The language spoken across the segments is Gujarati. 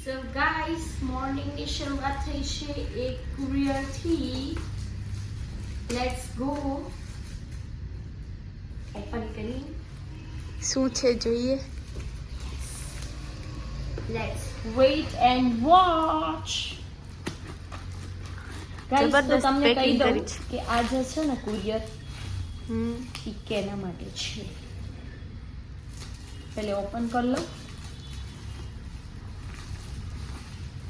સો ગાઈસ મોર્નિંગની શરૂઆત થઈ છે એક કુરિયરથી લેટ્સ ગો ઓપન કરી શું છે જોઈએ let's wait and watch guys તો જબરદસ્ત તમને કહી packing દઉં કરી છે. કે આ જે છે ને કુરિયર હમ. ઈ કેના માટે છે. પહેલે ઓપન કરી લો.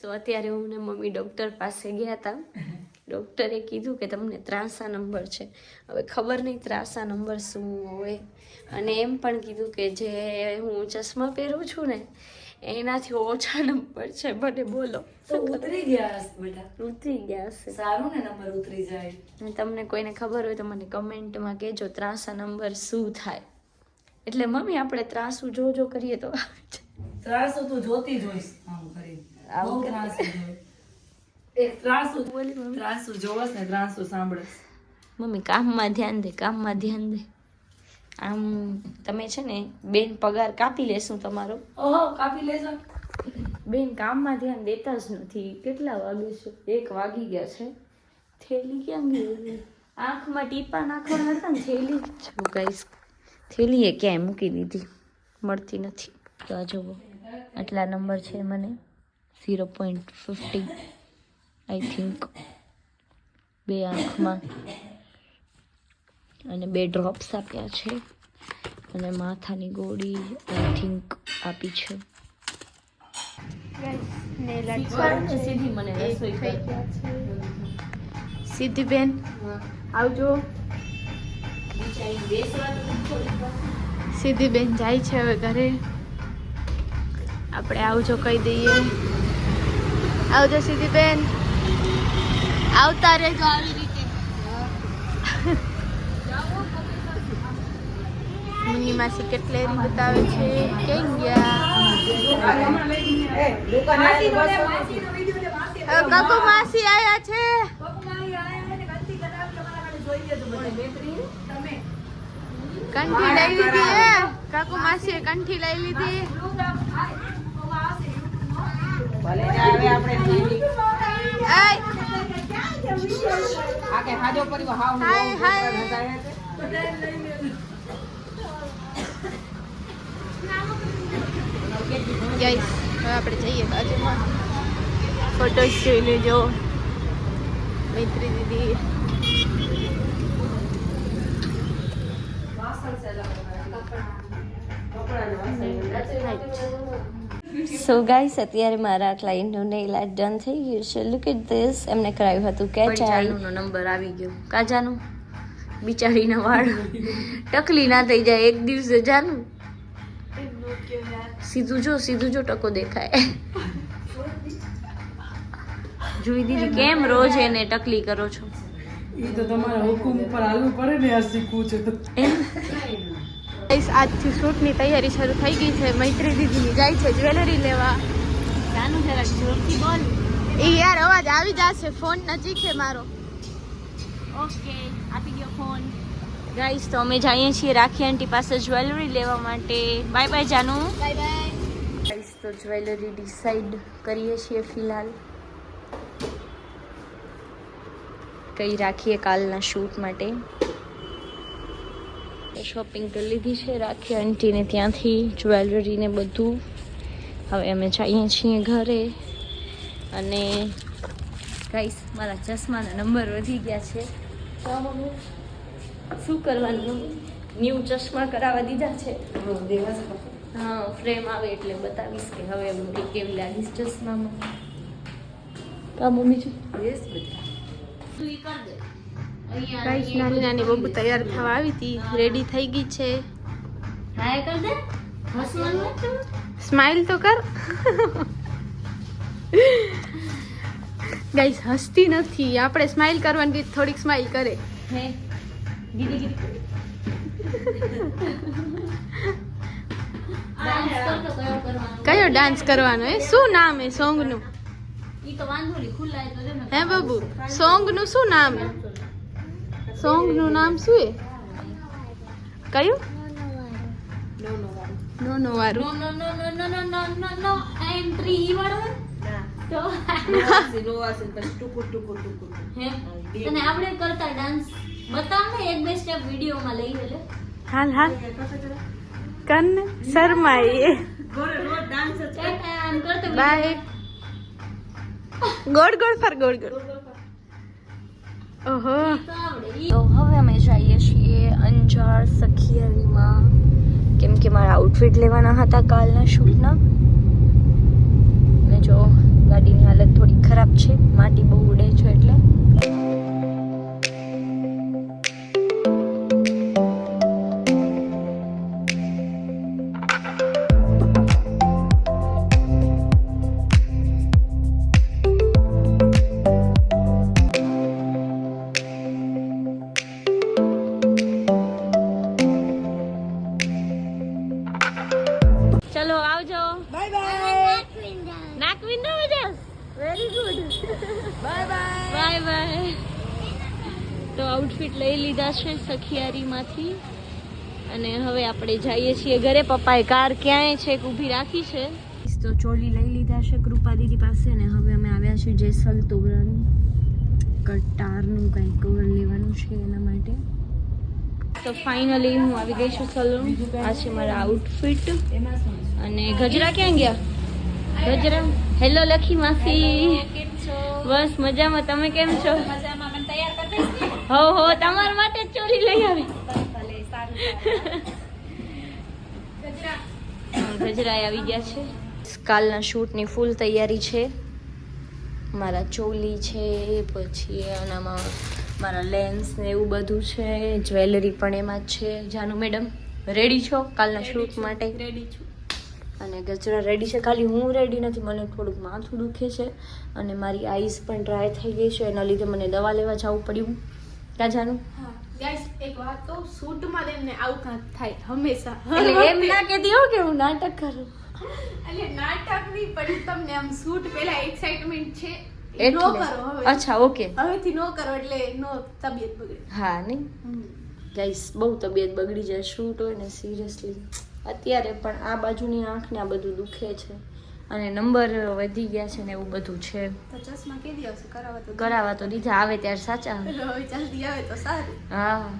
તો અત્યારે હું મમ્મી ડૉક્ટર પાસે ગયા હતા ડૉક્ટરે કીધું કે તમને ત્રાસા નંબર છે. હવે ખબર નહીં ત્રાસા નંબર શું હોય? અને એમ પણ કીધું કે જે હું ચશ્મા પહેરું છું ને એનાથી ઓછા નંબર છે. મને બોલો. તો ઉતરી ગયા બેટા. ઉતરી ગયા હશે. સારું ને નંબર ઉતરી જાય. તમને કોઈને ખબર હોય તો મને કમેન્ટમાં કહેજો ત્રાસા નંબર શું થાય. એટલે મમ્મી આપણે ત્રાસું જો જો કરીએ તો. ત્રાસો તું જોતી જોઈશ આમ કરી આવું ત્રાસું જોઈ. એક ત્રાસો બોલી ત્રાસો જોવસ ને ત્રાસું સાંભળસ. મમ્મી કામમાં ધ્યાન દે કામમાં ધ્યાન દે. આમ તમે છે ને બેન પગાર કાપી લેશું તમારો. ઓહો કાપી લેજો. બેન કામમાં ધ્યાન દેતા જ નથી. કેટલા વાગે છે? એક વાગી ગયા છે. થેલી ક્યાં ગઈ આંખમાં ટીપા નાખવાના હતા ને થેલી? જો ગાઈસ થેલીએ ક્યાંય મૂકી દીધી. મળતી નથી. તો આ જુઓ આટલા નંબર છે મને. Zero point fifty I think બે આંખમાં. અને બે ડ્રોપ્સ આપ્યા છે. અને માથાની ગોળી આઈ થિંક આપી છે. સીધી મને રસોઈ કર. બેન આવજો. સીધી બેન જાય છે હવે ઘરે. આપણે આવજો કહી દઈએ. આવજો સીધી બેન આવતા રહેજો આવી રીતે. મુન્ની માસી કેટલેરી બતાવે છે? કેમ ગયા? કાકુ માસી આયા છે? કંઠી લઈ લીધી હે? કાકુ માસીએ કંઠી લઈ લીધી. હાય. હાય ગાઈસ હવે આપણે જઈએ બાજુમાં. ફોટોસ જોઈ લેજો. મૈત્રી દીદી. સો ગાઈસ અત્યારે મારા ક્લાયન્ટનું નેલ આર્ટ ડન થઈ ગયું છે. લુક એટ ધીસ એમને કરાવ્યું હતું કે કેચાઈ નંબર આવી ગયો. કાજાનું? બિચારીના વાળ. ટકલી ના થઈ જાય એક દિવસે જાનું. સીધું જો સીધું જો ટકો દેખાય. જોઈ દીધી કેમ રોજ એને ટકલી કરો છો? એ તો તમારા હુકુમ ઉપર હાલવું પડે ને આ શીખવું છે તો. ગાઈસ આજથી શૂટની તૈયારી શરૂ થઈ ગઈ છે. મૈત્રી દીદીની જાય છે જ્વેલરી લેવા. જાનું જરાક જોરથી બોલ. એ યાર અવાજ આવી જશે ફોન નજીક છે મારો. ઓકે. આપી ગયો ફોન ગાઈસ તો અમે જઈએ છીએ રાખી આંટી પાસે જ્વેલરી લેવા માટે. બાય બાય જાનુ. બાય બાય ગાઈસ તો જ્વેલરી ડિસાઈડ કરીએ છીએ ફિલહાલ. કઈ રાખીએ કાલના શૂટ માટે. શોપિંગ કરી લીધી છે રાખી આંટીને ત્યાંથી જ્વેલરીને બધું. હવે અમે જઈએ છીએ ઘરે. અને ગાઈસ મારા ચશ્માના નંબર વધી ગયા છે. શું કરવાનું? મમ્મી ન્યૂ ચશ્મા કરાવવા દીધા છે? હા ફ્રેમ આવે એટલે બતાવીશ કે હવે મમ્મી કેવી લાગીશ ચશ્મામાં. કા મમ્મી છું? તું ઈ કર દે. ગાઈસ નાની નાની બબુ તૈયાર થવા આવી હતી. રેડી થઈ ગઈ છે. હાય કર દે. હસવાનું સ્માઈલ તો કર. ગાઈસ હસતી નથી. આપણે સ્માઈલ કરવાની રીત થોડીક સ્માઈલ કરે. હે? કયો કરવાનો? કયો ડાન્સ કરવાનો? એ શું નામ એ સોંગનું હે બાબુ સોંગનું શું નામ એ? સોંગનું નામ શું એ? કયું? નો નો વારું નો નો નો નો નો નો નો નો? નો પછી ઈ વાળો તો હે? અને આપણે કરતા ડાન્સ બતાવ ને એક બે સ્ટેપ વિડીયોમાં લઈ લે હાલ હાલ. કન શર્માઈ. આમ કરતો બાય. ગોળ ગોળ ફર ગોળ ગોળ. ઓહો. તો તો હવે અમે જઈએ છીએ અંજાર સખિયારીમાં. કેમ કે મારા આઉટફિટ લેવાના હતા કાલના શૂટના. અને જો ગાડીની હાલત થોડી ખરાબ છે. માટી બહુ ઉડે છે એટલે. બાય બાય તો આઉટફિટ લઈ લીધા છે સખિયારીમાંથી. અને હવે આપણે જઈએ છીએ ઘરે. પપ્પાએ કાર ક્યાંય છે ઊભી રાખી છે. તો ચોલી લઈ લીધા છે કૃપા દીદી પાસે ને હવે અમે આવ્યા છીએ જેસલ તોરણ. કટારનું કંઈક કવર લેવાનું છે એના માટે. તો ફાઇનલી હું આવી ગઈ છું સલૂન આ છે મારા આઉટફિટ અને ગજરા ક્યાં ગયા? ગજરા? હેલો લખી માસી. બસ મજામાં. તમે કેમ છો? હો હો તમારા માટે જ ચોરી લઈ આવી. ગજરાય. ગજરા આવી ગયા છે. કાલના શૂટની ફૂલ તૈયારી છે. મારા ચોલી છે પછી આનામાં મારા લેન્સ ને એવું બધું છે જ્વેલરી પણ એમાં જ છે. જાનુ મેડમ રેડી છો કાલના શૂટ માટે? રેડી છું. અને ગજરા રેડી છે. ખાલી હું રેડી નથી મને થોડુંક માથું દુખે છે અને મારી આઈસ પણ ડ્રાય થઈ ગઈ છે. એના લીધે મને દવા લેવા જવું પડ્યું. ક્યાં જાનું ગાઈસ એક વાત તો શૂટમાં એમને આવું કાંક થાય હંમેશા. એટલે એમ ના કહેતી હો કે હું નાટક કરું. એટલે નાટક નહીં પણ તમને આમ સૂટ પહેલા એક્સાઇટમેન્ટ છે એ નો કરો હવે. અચ્છા ઓકે હવેથી નો કરો એટલે નો તબિયત બગડે. હા નહીં. ગાઈસ બહુ તબિયત બગડી જાય શૂટ હોય ને સિરિયસલી અત્યારે પણ આ બાજુની આંખને આ બધું દુખે છે. અને નંબર વધી ગયા છે ને એવું બધું છે. કરાવવા તો દીધા. આવે ત્યારે સાચા. હા.